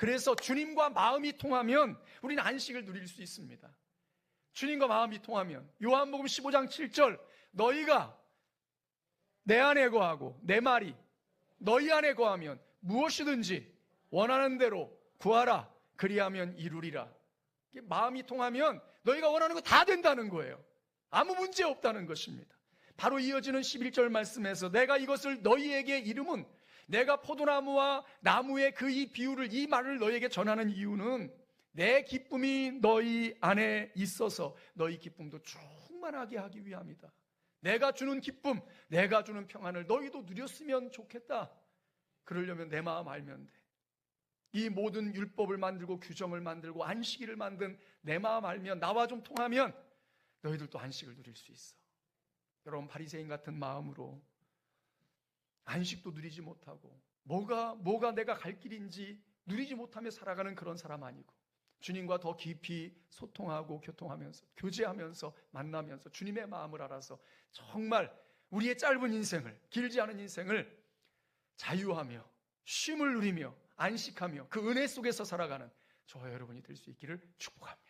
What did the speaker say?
그래서 주님과 마음이 통하면 우리는 안식을 누릴 수 있습니다. 주님과 마음이 통하면 요한복음 15장 7절 너희가 내 안에 거하고 내 말이 너희 안에 거하면 무엇이든지 원하는 대로 구하라 그리하면 이루리라. 마음이 통하면 너희가 원하는 거 다 된다는 거예요. 아무 문제 없다는 것입니다. 바로 이어지는 11절 말씀에서 내가 이것을 너희에게 이름은 내가 포도나무와 나무의 그 이 비유를 이 말을 너희에게 전하는 이유는 내 기쁨이 너희 안에 있어서 너희 기쁨도 충만하게 하기 위함이다. 내가 주는 기쁨, 내가 주는 평안을 너희도 누렸으면 좋겠다. 그러려면 내 마음 알면 돼. 이 모든 율법을 만들고 규정을 만들고 안식일을 만든 내 마음 알면 나와 좀 통하면 너희들도 안식을 누릴 수 있어. 여러분 바리새인 같은 마음으로 안식도 누리지 못하고 뭐가 뭐가 내가 갈 길인지 누리지 못하며 살아가는 그런 사람 아니고 주님과 더 깊이 소통하고 교통하면서 교제하면서 만나면서 주님의 마음을 알아서 정말 우리의 짧은 인생을 길지 않은 인생을 자유하며 쉼을 누리며 안식하며 그 은혜 속에서 살아가는 저와 여러분이 될 수 있기를 축복합니다.